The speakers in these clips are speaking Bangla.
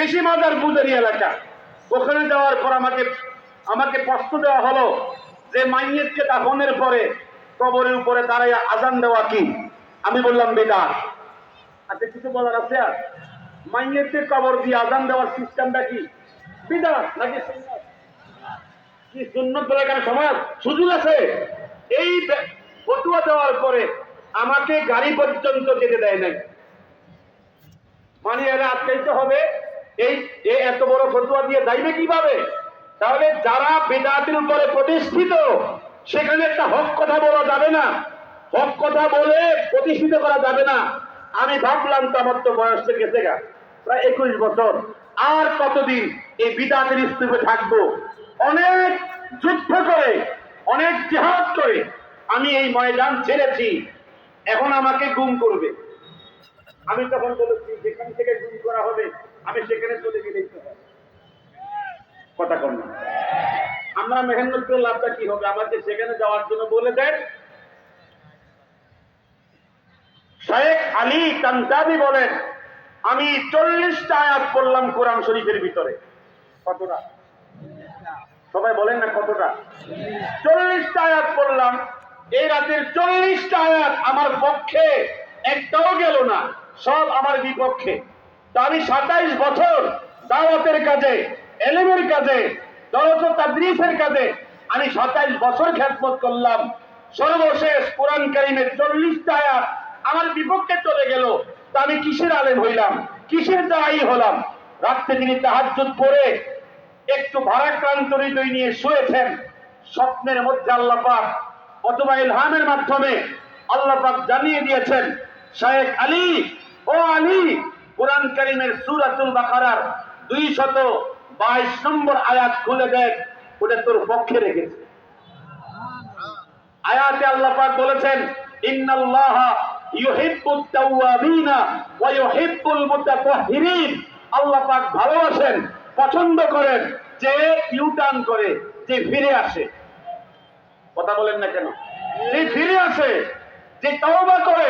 বেশি মাদার বুদারি এলাকা। ওখানে যাওয়ার পর আমাকে আমাকে প্রশ্ন দেওয়া হলো যে মাইয়েতকে দাফনের পরে কবরের উপরে দাঁড়াইয়া আজান দেওয়া কি? আমি বললাম বেদার আচ্ছা কিছু বলার আছে আর? মাইয়েতকে কবর দিয়ে আজান দেওয়ার সিস্টেমটা কি? বিদাত নাকি কি সুন্নত বলে কেন সমাজ? সুযোগ আছে। এই ফতুয়া দেওয়ার পরে আমাকে গাড়ি পর্যন্ত যেতে দেয় নাই। মানে এরা আটকাইতে হবে এই এ এত বড় ফতুয়া দিয়ে যাইবে কীভাবে? তাহলে যারা বেদাতের উপরে প্রতিষ্ঠিত, সেখানে একটা হক কথা বলা যাবে না। হক কথা বলে প্রতিষ্ঠিত করা যাবে না। আমি ভাবলাম আমার তো বয়স থেকে গেছে প্রায় একুশ বছর। আর কতদিন এই বিদাতের স্তূপে থাকব? অনেক যুদ্ধ করে, অনেক জেহাদ করে আমি এই ময়দান ছেড়েছি। এখন আমাকে গুম করবে। আমি তখন বলেছি যেখান থেকে গুম করা হবে আমি সেখানে চলে হবে। কথা কম না। আমরা মেহনত লাভটা কি হবে? আমাকে সেখানে যাওয়ার জন্য বলে দেন। শেখ আলী কান্তাবি বলেন, আমি চল্লিশটা আয়াত পড়লাম কোরআন শরীফের ভিতরে। কতটা? সবাই বলেন না কতটা? চল্লিশটা আয়াত পড়লাম। এই রাতের চল্লিশটা আয়াত আমার পক্ষে, একটাও গেল না, সব আমার বিপক্ষে। আমি সাতাইশ বছর দাওয়াতের কাজে, এলেমের কাজে, দরজ তাদ্রিসের কাজে আমি সাতাইশ বছর খ্যাতমত করলাম। সর্বশেষ কোরআন কারিমের চল্লিশটা আয়াত আমার বিপক্ষে চলে গেল, তা আমি কিসের আলেম হইলাম? কিসের দায়ী হলাম? রাত্রে তিনি তাহাজ্জুদ পড়ে একটু ভারাক্রান্ত হৃদয় নিয়ে শুয়েছেন। স্বপ্নের মধ্যে আল্লাহ পাক অথবা ইলহামের মাধ্যমে আল্লাহ পাক জানিয়ে দিয়েছেন, শায়েখ আলী, ও আলী কোরআন করিমের সুরাতুল বাকারার দুই শত বাইশ নম্বর আয়াত খুলে দেখ, ওটা তোর পক্ষে রেখেছে। আয়াতে আল্লাহ পাক বলেছেন, ইন্নাল্লাহা ইউহিব্বুত তাওয়াবিনা ওয়া ইউহিব্বুল মুতাতাহহিরিন আল্লাহ পাক ভালোবাসেন, পছন্দ করেন, যে ইউটার্ন করে, যে ফিরে আসে। কথা বলেন না কেন? যে ফিরে আসে, যে তওবা করে,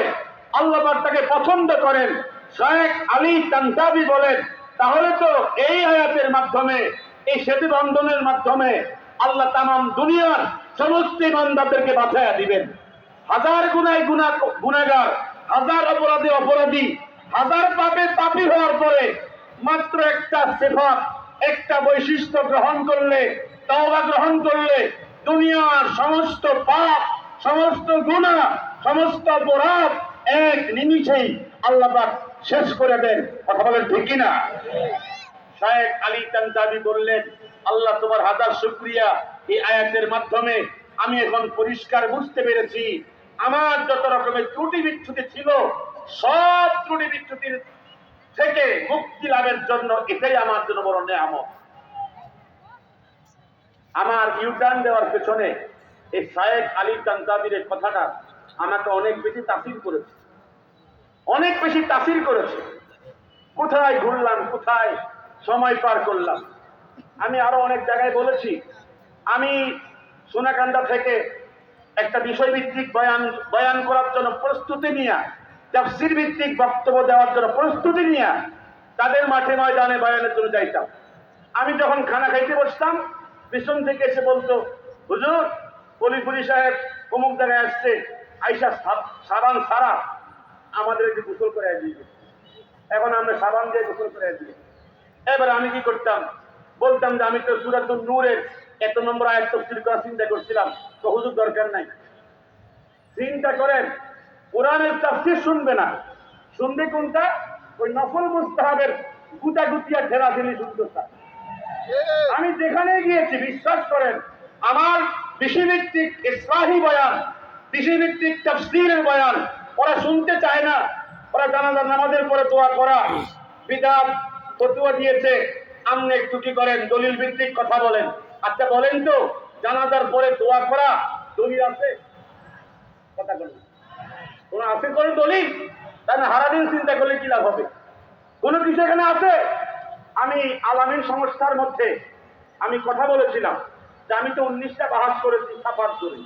আল্লাহ পাক তাকে পছন্দ করেন শেখ আলী তানতাবি বলেন, তাহলে তো এই আয়াতের মাধ্যমে, এই সেতু বন্ধনের মাধ্যমে আল্লাহ তামাম দুনিয়ার সমস্ত ইমানদারদেরকে বাঁচাইয়া দিবেন। হাজার গুনায় গুণা গুণাগার হাজার অপরাধী অপরাধী, হাজার পাপে পাপী হওয়ার পরে মাত্র একটা সেফাত, একটা বৈশিষ্ট্য গ্রহণ করলে, তওবা গ্রহণ করলে দুনিয়ার সমস্ত পাপ, সমস্ত গুণা সমস্ত অপরাধ এক নিমিষেই আল্লাহ পাক শেষ করে দেন। কথা বলেন ঠিক কিনা? শায়েখ আলী তান্তাবি বললেন, আল্লাহ তোমার হাজার শুক্রিয়া এই আয়াতের মাধ্যমে। আমি এখন পরিষ্কার বুঝতে পেরেছি। আমার যত রকমের ত্রুটি বিচ্ছুতি ছিল, সব ত্রুটি বিচ্ছুতির থেকে মুক্তি লাভের জন্য এটাই আমার জন্য বড় নেয়ামত। আমার ইউটার্ন দেওয়ার পেছনে এই শায়েখ আলী তান্তাবির এই কথাটা আমাকে অনেক বেশি তাসির করেছে। অনেক বেশি তাসির করেছে। কোথায় ঘুরলাম, কোথায় সময় পার করলাম? আমি আরও অনেক জায়গায় বলেছি। আমি সোনাকান্দা থেকে একটা বিষয়ভিত্তিক বয়ান বয়ান করার জন্য প্রস্তুতি নিয়ে তাফসির ভিত্তিক বক্তব্য দেওয়ার জন্য প্রস্তুতি নিয়ে তাদের মাঠে ময়দানে বয়ানের জন্য যাইতাম। আমি যখন খানা খাইতে বসতাম, পিছন থেকে এসে বলতো, হুজুর কলিপুরি সাহেব অমুক জায়গায় আসছে, আইসা সাবান সারা আমাদের একটু গোসল করে দিয়ে এখন আমরা সাবান দিয়ে গোসল করে দিই এবার আমি কি করতাম? বলতাম যে আমি তো সুরাত নূরের এত নম্বর আয়াত তফসিল করার চিন্তা করছিলাম, তো হুজুর দরকার নাই। চিন্তা করেন, কোরআনের তাফসির শুনবে না। শুনবে কোনটা? ওই নফল মুস্তাহাবের গুটা গুটিয়া ঠেলা ঠেলি শুনতে আমি যেখানে গিয়েছি, বিশ্বাস করেন, আমার কৃষিভিত্তিক ইসলাহি বয়ান, কৃষিভিত্তিক তফসিরের বয়ান ওরা শুনতে চায় না। ওরা জানাজার নামাজের পরে দোয়া করা, বিদাত, ফতুয়া দিয়েছে। আমনে একটু করেন দলিল ভিত্তিক কথা বলেন। আচ্ছা বলেন তো, জানাজার পরে দোয়া করা, দলিল আছে? কথা বলেন। কোন আছে কোনো দলিল? না হারাদিন চিন্তা করলে কি লাভ হবে? কোনো কিছু এখানে আছে? আমি আলামিন সংস্থার মধ্যে আমি কথা বলেছিলাম যে আমি তো উনিশটা বাহাস করেছি সাপার দড়ি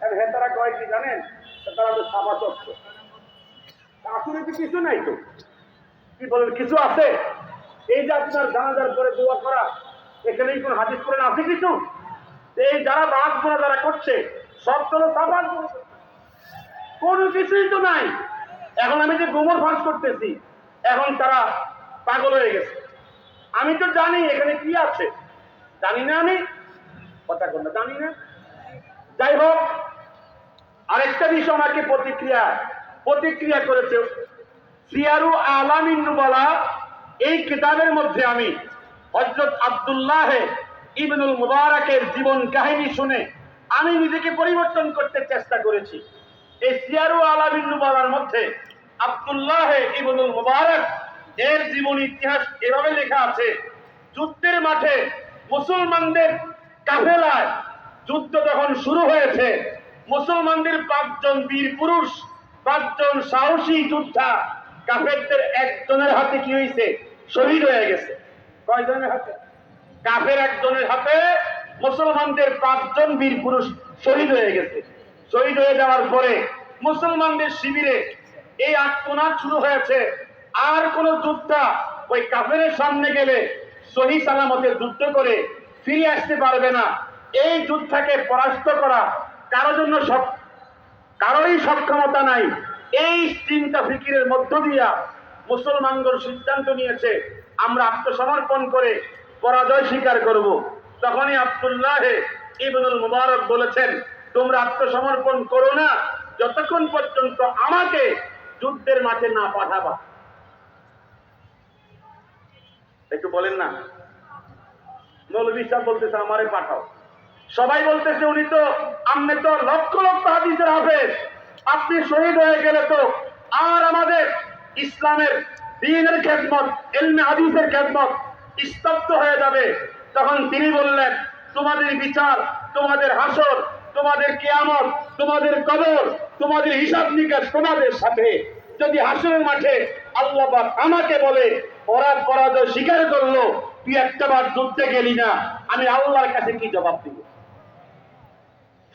হ্যাঁ তারা কয় কি জানেন? তারা তো সাপা চক্র। আসলে তো কিছু নাই তো। কি বলেন, কিছু আছে? এই যে আপনার জানাজার পরে দোয়া করা, এখানেই কোন হাদিস করেন আছে কিছু? এই যারা বাস করা যারা করছে, সব তো সাফার কোনো কিছুই তো নাই। এখন আমি যে গোমর ফাঁস করতেছি, এখন তারা পাগল হয়ে গেছে। আমি তো জানি এখানে কি আছে। জানি না আমি? কথা কোন জানি না। যাই হোক আরেকটা বিষয় আমাকে প্রতিক্রিয়া? প্রতিক্রিয়া করেছে সিয়ারু আলামিন নুবালা, এই কিতাবের মধ্যে আমি হজরত আব্দুল্লাহ ইবনুল মুবারকের জীবন কাহিনী শুনে আমি নিজেকে পরিবর্তন করতে চেষ্টা করেছি। এই সিয়ারু আলামিন নুবালার মধ্যে আব্দুল্লাহ ইবনুল মুবারক, এর জীবন ইতিহাস এভাবে লেখা আছে, যুদ্ধের মাঠে মুসলমানদের কাফেলায় যুদ্ধ যখন শুরু হয়েছে মুসলমানদের পাঁচজন বীর পুরুষ, পাঁচজন সাহসী যোদ্ধা, কাফেরদের একজনের হাতে কি হয়েছে শহীদ হয়ে গেছে। কয়জনের হাতে? কাফের একজনের হাতে মুসলমানদের পাঁচজন বীর পুরুষ শহীদ হয়ে গেছে। শহীদ হয়ে যাওয়ার পরে মুসলমানদের শিবিরে এই আত্মনাদ শুরু হয়েছে। আর কোন যোদ্ধা ওই কাফের সামনে গেলে সহি সালামতে যুদ্ধ করে ফিরে আসতে পারবে না। এই যুদ্ধাকে পরাস্ত করা কারোর জন্য সব, কারোরই সক্ষমতা নাই। এই চিন্তা ফিকিরের মধ্য দিয়া মুসলমানগণ সিদ্ধান্ত নিয়েছে, আমরা আত্মসমর্পণ করে পরাজয় স্বীকার করব। তখনই আব্দুল্লাহ ইবনুল মুবারক বলেছেন, তোমরা আত্মসমর্পণ করো না, যতক্ষণ পর্যন্ত আমাকে যুদ্ধের মাঠে না পাঠাবা। একটু বলেন না। মৌলবী সাহেব বলতেছে, আমারে পাঠাও। সবাই বলতেছে, উনি তো আপনি তো লক্ষ লক্ষ হাদিসের হাফেজ। আপনি শহীদ হয়ে গেলে তো আর আমাদের ইসলামের দিনের খেদমত, এলমে হাদিসের খেদমত স্তব্ধ হয়ে যাবে। তখন তিনি বললেন, তোমাদের বিচার, তোমাদের হাসর, তোমাদের কেয়ামত, তোমাদের কবর, তোমাদের হিসাব নিকাশ তোমাদের সাথে। যদি হাসরের মাঠে আল্লাহ আমাকে বলে, ওরা পরাজয় স্বীকার করল, তুই একটা বার যুদ্ধে গেলি না। আমি আল্লাহর কাছে কি জবাব দিব?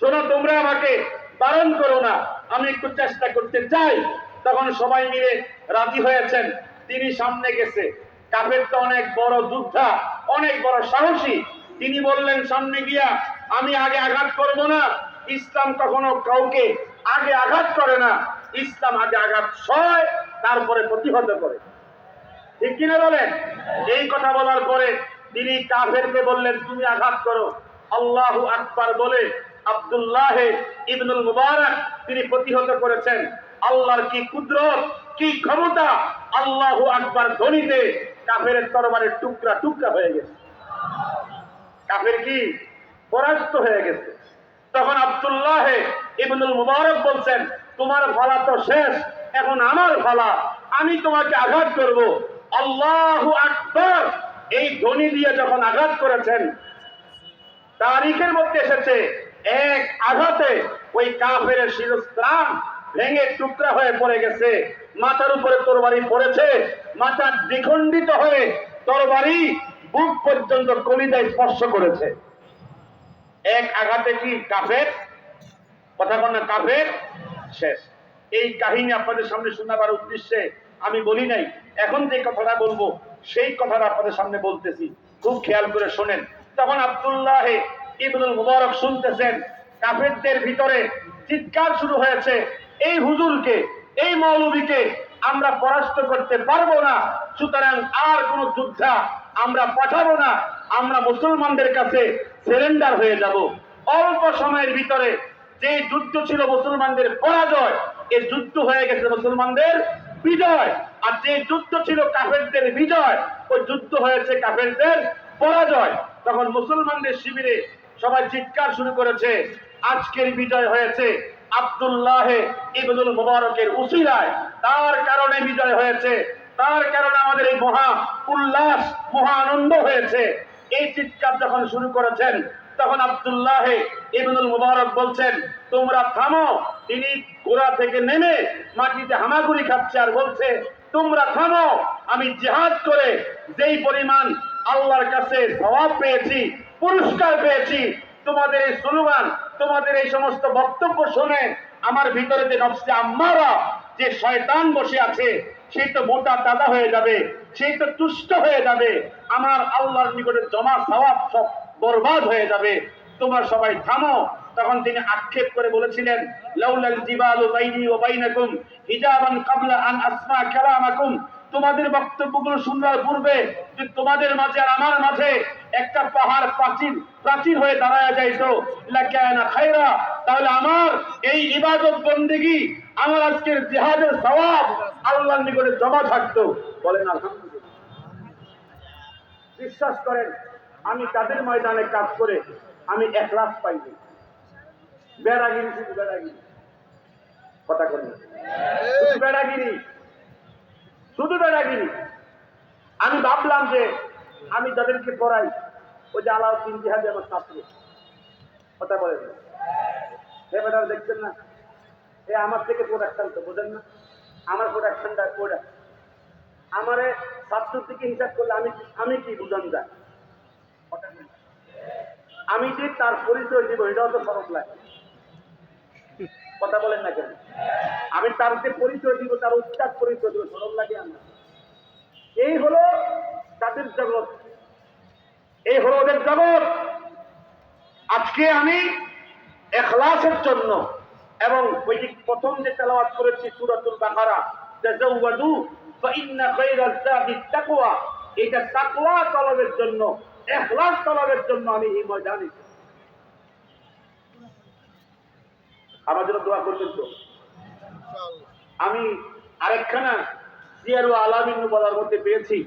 শোনো, তোমরা আমাকে বারণ করো না। আমি একটু চেষ্টা করতে চাই। তখন সবাই মিলে রাজি হয়েছেন। তিনি সামনে গেছে। কাফের তো অনেক বড় যোদ্ধা, অনেক বড় সাহসী। তিনি বললেন, সামনে গিয়া আমি আগে আঘাত করব না। ইসলাম কখনো কাউকে আগে আঘাত করে না। ইসলাম আগে আঘাত সয়, তারপরে প্রতিহত করে। ঠিক কিনা বলেন? এই কথা বলার পরে তিনি কাফেরকে বললেন, তুমি আঘাত করো। আল্লাহু আকবার বলে আব্দুল্লাহ ইবনুল মুবারক তিনি প্রতিহত করেছেন। আল্লাহর কি কুদরত, কি ক্ষমতা, আল্লাহ আকবার ধ্বনিতে কাফের তরবারের টুকরা টুকরা হয়ে গেছে। কাফের কি পরাস্ত হয়ে গেছে। তখন আব্দুল্লাহ ইবনুল মুবারক বলছেন, তোমার ভালা তো শেষ, এখন আমার ভালা আমি তোমাকে আঘাত করব। আল্লাহ আকবর এই ধ্বনি দিয়ে যখন আঘাত করেছেন, তারিখের মধ্যে এসেছে এক আঘাতে ওই কাফের শিরস্ত্রাণ ভেঙে টুকরা হয়ে পড়ে গেছে। মাথার উপরে তরবারি পড়েছে। মাথা দ্বিখণ্ডিত হয়ে তরবারি বুক পর্যন্ত কলিদায় স্পর্শ করেছে। এক আঘাতে কি কাফের? কথা না, কাফের? শেষ। এই কাহিনী আপনাদের সামনে শোনাবার উদ্দেশ্যে আমি বলি নাই। এখন যে কথাটা বলব, সেই কথাটা আপনাদের সামনে বলতেছি। খুব খেয়াল করে শোনেন। তখন আব্দুল্লাহ ইবনুল মুবারক শুনতেছেন। কাফেরদের ভিতরে চিৎকার শুরু হয়েছে, এই হুজুরকে, এই মৌলবীকে আমরা পরাস্ত করতে পারব না, সুতরাং আর কোন যোদ্ধা আমরা পাঠাবো না, আমরা মুসলমানদের কাছে সেরেন্ডার হয়ে যাব। অল্প সময়ের ভিতরে যে যুদ্ধ ছিল মুসলমানদের পরাজয় এই যুদ্ধ হয়ে গেছে মুসলমানদের বিজয়। আর যে যুদ্ধ ছিল কাফেরদের বিজয় ওই যুদ্ধ হয়েছে কাফেরদের পরাজয়। তখন মুসলমানদের শিবিরে সবাই চিৎকার শুরু করেছে, আজকের বিজয় হয়েছে আব্দুল্লাহ ইবনুল মুবারকের উসিলায়। তার কারণে বিজয় হয়েছে, তার কারণে আমাদের এই মহা উল্লাস, মহা আনন্দ হয়েছে। এই চিৎকার যখন শুরু করেছেন, তখন আব্দুল্লাহ ইবনুল মুবারক বলছেন, তোমরা থামো। তিনি গোড়া থেকে নেমে মাটিতে হামাগুড়ি খাচ্ছে আর বলছে, তোমরা থামো, আমি জিহাদ করে যেই পরিমাণ আল্লাহর কাছে সওয়াব পেয়েছি পুরস্কার পেয়েছি। তোমাদের এই স্লোগান, তোমাদের এই সমস্ত বক্তব্য শুনে আমার ভিতরে যে নফসে আম্মারা, যে শয়তান বসে আছে সে তো মোটা দাদা হয়ে যাবে সে তো তুষ্ট হয়ে যাবে, আমার আল্লাহর নিকটে জমা সওয়াব সব বরবাদ হয়ে যাবে। তোমরা সবাই থামো। তখন তিনি আক্ষেপ করে বলেছিলেন, লাউলাল জিবালু বাইনি ওয়া বাইনাকুম, হিজাবান কাবলা আন আসমা কালামাকুম তোমাদের বক্তব্যগুলো শোনার পূর্বে যে তোমাদের মাঝে আর আমার মাঝে একটা পাহাড় প্রাচীন প্রাচীন হয়ে দাঁড়ায় যাইতো। খায়রা। তাহলে আমার এই ইবাদত বন্দেগী, আমার আজকের জিহাদের সওয়াব আল্লাহর নিকটে জমা থাকতো। বলেন বিশ্বাস করেন, আমি তাদের ময়দানে কাজ করে আমি এক লাখ পাইনি। বেড়াগিরি, শুধু বেড়াগিরি। কথা শুধু বেড়াগিরি। শুধু বেড়াগিরি আমি ভাবলাম যে আমি যাদেরকে পড়াই, ওই যে আলাউদ্দিন জিহাদি আমার ছাত্র কথা বলে বেটার দেখছেন না? এ আমার থেকে প্রোডাকশন তো বোঝেন না। আমার প্রোডাকশনটা ওটা আমারে ছাত্র থেকে হিসাব করলে আমি আমি কি বুঝান যায়? আমি যে তার পরিচয় দিব, এটাও তো সরব লাগে। কথা বলেন না কেন? আমি তার যে পরিচয় দিব, তার উচ্চার পরিচয় দিব সরব লাগে আমার। এই হলো তাদের জগৎ। এই হলো ওদের জগৎ। আজকে আমি এখলাসের জন্য এবং ওই যে প্রথম যে তেলাওয়াত করেছি সুরাতুল বাকারা তাজাওয়াদু ফাইন্না খায়রাজ যাদি তাকওয়া এটা তাকওয়া তলবের জন্য, এখলাস তলবের জন্য আমি এই ময়দানে আমার জন্য দোয়া করবেন তো। আমি আরেকখানা সিয়ারু আলামিন বলার মধ্যে পেয়েছি।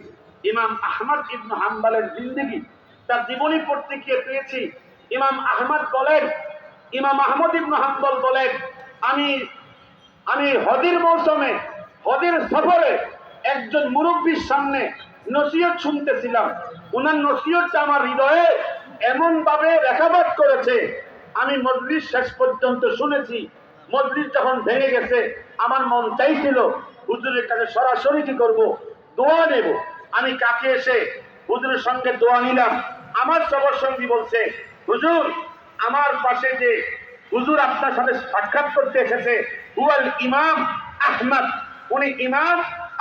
ইমাম আহমদ ইবনু হাম্বালের জিন্দগি। তার জীবনী পড়তে গিয়ে পেয়েছি। ইমাম আহমদ বলেন ইমাম আহমদ ইবনু হাম্বল বলেন আমি আমি হদির মৌসুমে হদির সফরে একজন মুরব্বীর সামনে নসিহত শুনতেছিলাম। ওনার নসিহতটা আমার হৃদয়ে এমনভাবে রেখাপাত করেছে আমি মজলিস শেষ পর্যন্ত শুনেছি। মজলিস যখন ভেঙে গেছে, আমার মন চাইছিল, হুজুরের কাছে সরাসরি কি করব? দোয়া নেব। আমি কাছে এসে হুজুরের সঙ্গে দোয়া নিলাম? আমার সবার সঙ্গী বলছে, হুজুর, আমার পাশে যে হুজুর আপনার সাথে সাক্ষাৎ করতে এসেছে, হুয়াল ইমাম আহমদ। উনি ইমাম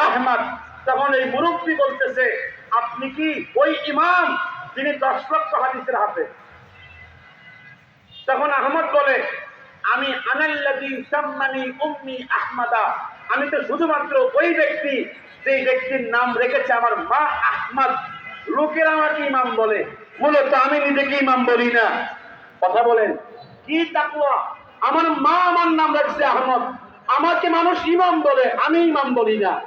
আহমদ। তখন এই মুরব্বী বলতেছে, আপনি কি ওই ইমাম যিনি দশ লক্ষ হাদিসের হাতে তখন আহমদ বলে, আমি আহমাদা। আমি তো শুধুমাত্র ওই ব্যক্তি সেই ব্যক্তির নাম রেখেছে আমার মা আহমদ। লোকেরা আমাকে ইমাম বলে। মূলত আমি নিজেকে ইমাম বলি না। কথা বলেন, কি তাকুয়া আমার মা আমার নাম রাখছে আহমদ। আমাকে মানুষ ইমাম বলে, আমি ইমাম বলি না।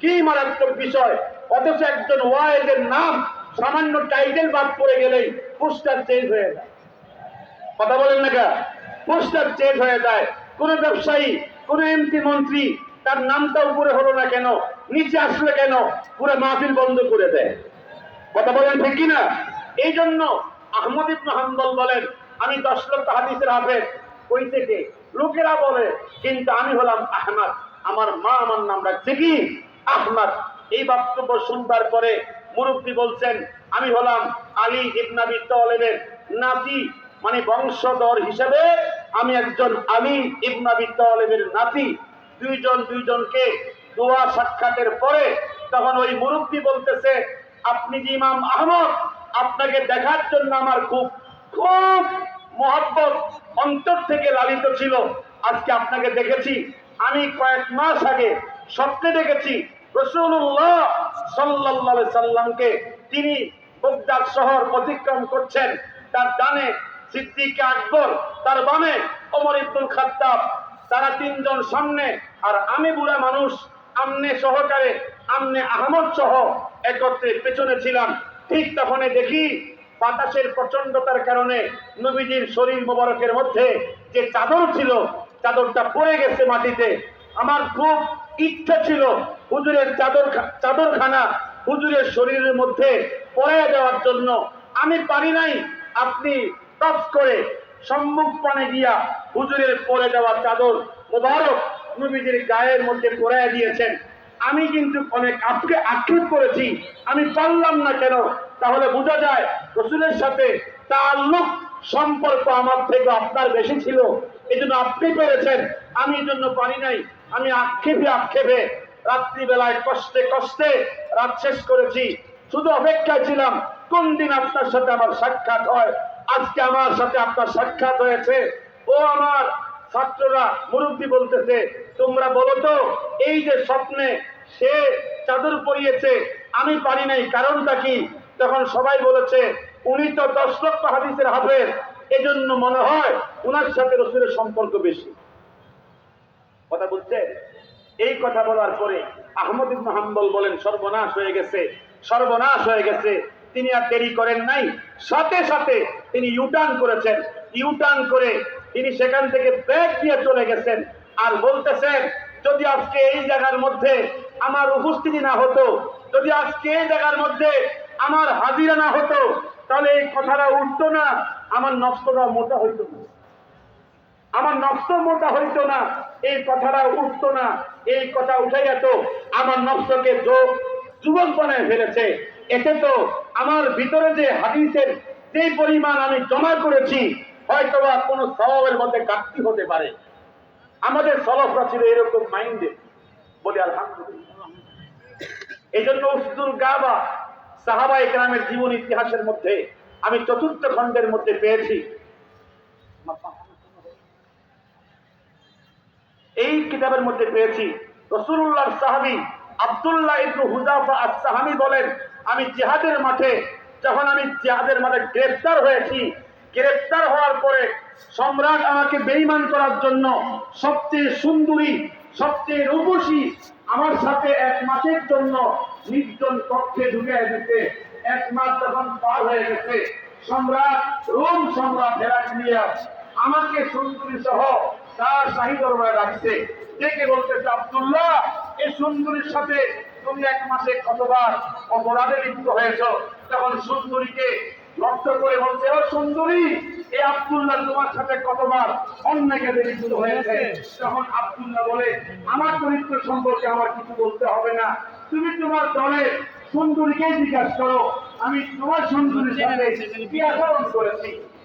কি মারাত্মক বিষয়। অথচ একজন ওয়াইজের নাম সামান্য টাইটেল বাদ পড়ে গেলেই পোস্টার চেঞ্জ হয়ে যায়। কথা বলেন না কা পোস্টার চেঞ্জ হয়ে যায়। কোন ব্যবসায়ী, কোন এমপি মন্ত্রী তার নামটা উপরে হলো না কেন? নিচে আসলে কেন? পুরো মাহফিল বন্ধ করে দেয়। কথা বলেন ঠিক কিনা? এই জন্য আহমদ ইবনু হাম্বল বলেন, আমি দশ লক্ষ হাদিসের হাফেজ। ওই থেকে লোকেরা বলে, কিন্তু আমি হলাম আহমদ। আমার মা আমার নাম রাখছে কি? আহমদ। এই বক্তব্য শুনবার পরে মুরব্বী বলছেন, আমি হলাম আলী ইবনাবি তলেবের নাতি মানে বংশধর হিসেবে আমি একজন আলী ইবনাবি তলেবের নাতি। দুইজন দুইজনকে দোয়া সাক্ষাতের পরে তখন ওই মুরব্বী বলতেছে, আপনি যে ইমাম আহমদ, আপনাকে দেখার জন্য আমার খুব খুব মহব্বত, অন্তর থেকে লালিত ছিল। আজকে আপনাকে দেখেছি। আমি কয়েক মাস আগে স্বপ্নে দেখেছি রসুল্লাহ সাল্লাহ সাল্লামকে। তিনি বগদাদ শহর অতিক্রম করছেন। তার ডানে সিদ্দিক আকবর, তার বামে ওমর ইবনুল খাত্তাব, তারা তিনজন সামনে, আর আমি বুড়া মানুষ, আমনে সহকারে, আমনে আহমদ সহ একত্রে পেছনে ছিলাম। ঠিক তখনই দেখি বাতাসের প্রচন্ডতার কারণে নবীজির শরীর মোবারকের মধ্যে যে চাদর ছিল, চাদরটা পড়ে গেছে মাটিতে। আমার খুব ইচ্ছা ছিল হুজুরের চাদর চাদরখানা হুজুরের শরীরের মধ্যে পড়ে দেওয়ার জন্য। আমি পারি নাই, আপনি টপ করে সম্মুখ পানে গিয়া হুজুরের পরে দেওয়া চাদর মোবারক নবীজির গায়ের মধ্যে পড়াইয়া দিয়েছেন। আমি কিন্তু অনেক আপকে আক্ষেপ করেছি। আমি পারলাম না কেন? তাহলে বোঝা যায় রসুলের সাথে তাল্লুক সম্পর্ক আমার থেকে আপনার বেশি ছিল। এই জন্য আপনি পেরেছেন। আমি এই জন্য পারি নাই। আমি আক্ষেপে আক্ষেপে রাত্রিবেলায় কষ্টে কষ্টে রাত শেষ করেছি। শুধু অপেক্ষায় ছিলাম, কোন দিন আপনার সাথে আমার সাক্ষাৎ হয়? আজকে আমার সাথে আপনার সাক্ষাৎ হয়েছে। ও আমার ছাত্ররা, মুরব্বী বলতেছে, তোমরা বলো তো, এই যে স্বপ্নে সে চাদর পরিয়েছে, আমি পারি নাই, কারণটা কি? তখন সবাই বলেছে, উনি তো দশ লক্ষ হাদিসের হাফের এজন্য মনে হয় উনার সাথে রসুলের সম্পর্ক বেশি। কথা বলছে? এই কথা বলার পরে আহমদ ইবনে বলেন, সর্বনাশ হয়ে গেছে, সর্বনাশ হয়ে গেছে। তিনি আর দেরি করেন নাই। সাথে সাথে তিনি ইউটার্ন করেছেন। ইউটার্ন করে তিনি সেখান থেকে ব্যাগ দিয়ে চলে গেছেন আর বলতেছেন, যদি আজকে এই জায়গার মধ্যে আমার উপস্থিতি না হতো, যদি আজকে এই জায়গার মধ্যে আমার হাজিরা না হতো, তাহলে এই কথাটা উঠতো না, আমার নষ্টটা মোটা হইতো না। আমার নষ্ট মোটা হইতো না, এই কথাটা উঠতো না। এই কথা উঠে যেত আমার নষ্টকে যোগ যুবক বানায় ফেলেছে। এতে তো আমার ভিতরে যে হাদিসের যে পরিমাণ আমি জমা করেছি হয়তো বা কোনো স্বভাবের মধ্যে ঘাটতি হতে পারে। আমাদের সলফরা ছিল এরকম মাইন্ডে বলি আলহামদুলিল্লাহ। এই জন্য গাবা সাহাবা জীবন ইতিহাসের মধ্যে, আমি চতুর্থ খণ্ডের মধ্যে পেয়েছি। এই কিতাবের মধ্যে পেয়েছি। রসুল্লাহ সাহাবি আব্দুল্লাহ ইবনু হুজাফা আর সাহাবি বলেন আমি জিহাদের মাঠে, যখন আমি জিহাদের মাঠে গ্রেফতার হয়েছি গ্রেফতার হওয়ার পরে সম্রাট আমাকে বেইমান করার জন্য সবচেয়ে সুন্দরী, সবচেয়ে রূপসী, আমার সাথে এক মাসের জন্য নির্জন কক্ষে ঢুকে দিতে এক মাস যখন পার হয়ে গেছে, সম্রাট, রোম সম্রাট হেরাক্লিয়াস আমাকে সুন্দরী সহ তার শাহী দরবারে রাখছে ডেকে বলতেছে, আব্দুল্লাহ, এই সুন্দরীর সাথে তুমি এক মাসে কতবার অপরাধে লিপ্ত হয়েছ? তখন সুন্দরীকে লক্ষ্য করে বলছে, ও সুন্দরী, এ আব্দুল্লাহ তোমার সাথে কতবার অন্যায় কাজে লিপ্ত হয়েছে? তখন আব্দুল্লাহ বলে, আমার চরিত্র সম্পর্কে আমার কিছু বলতে হবে না। তুমি তোমার দলে সুন্দরীকে জিজ্ঞাসা করো। আমি তোমার সুন্দরীর সাথে কি আচরণ করেছি?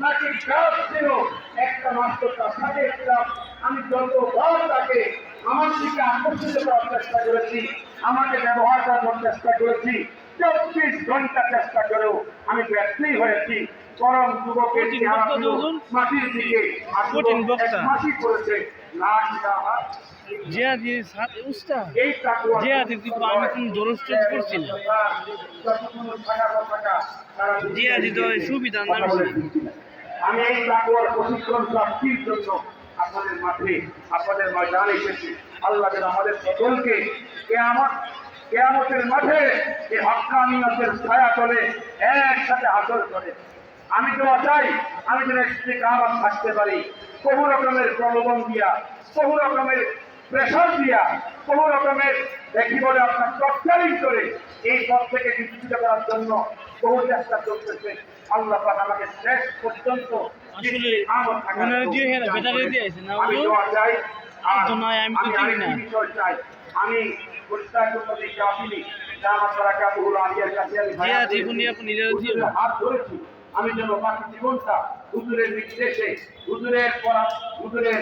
নাকি ছিল একটা মাত্র তার সাথে আমি যতবার তাকে আমার দিকে আকর্ষিত করার চেষ্টা করেছি আমাকে ব্যবহার করার চেষ্টা করেছি চব্বিশ ঘণ্টা চেষ্টা করেও আমি ব্যর্থই হয়েছি যুবকের। মাটির দিকে। মাসই করেছে না জি, কিন্তু আমি কোনো না। জি, তো সুবিধা না। আমি এই তাকুয়ার প্রশিক্ষণ প্রাপ্তির জন্য আপনাদের মাঠে, আপনাদের ময়দানে এসেছি। আল্লাহ যেন আমাদের সকলকে কেয়ামত, কেয়ামতের মাঠে এই হকানিয়তের ছায়া চলে একসাথে হাসল করে আমি তো চাই, আমি যেন একটি কামাত থাকতে পারি। বহু রকমের প্রলোভন দিয়া, বহু রকমের প্রেশার দিয়া বহু রকমের দেখি বলে আপনার টর্চারিং করে এই পথ থেকে বিচ্ছিত করার জন্য বহু চেষ্টা করতেছে আল্লাহ পাক আমাকে শেষ পর্যন্ত আমি দোয়া চাই। আমি হাত ধরেছি। আমি যেন বাকি জীবনটা হুজুরের নির্দেশে, হুজুরের পড়া, হুজুরের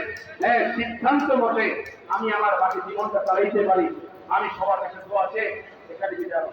সিদ্ধান্ত মতে আমি আমার বাকি জীবনটা চালাইতে পারি। আমি সবার কাছে দোয়া আছে এখানে বিদায়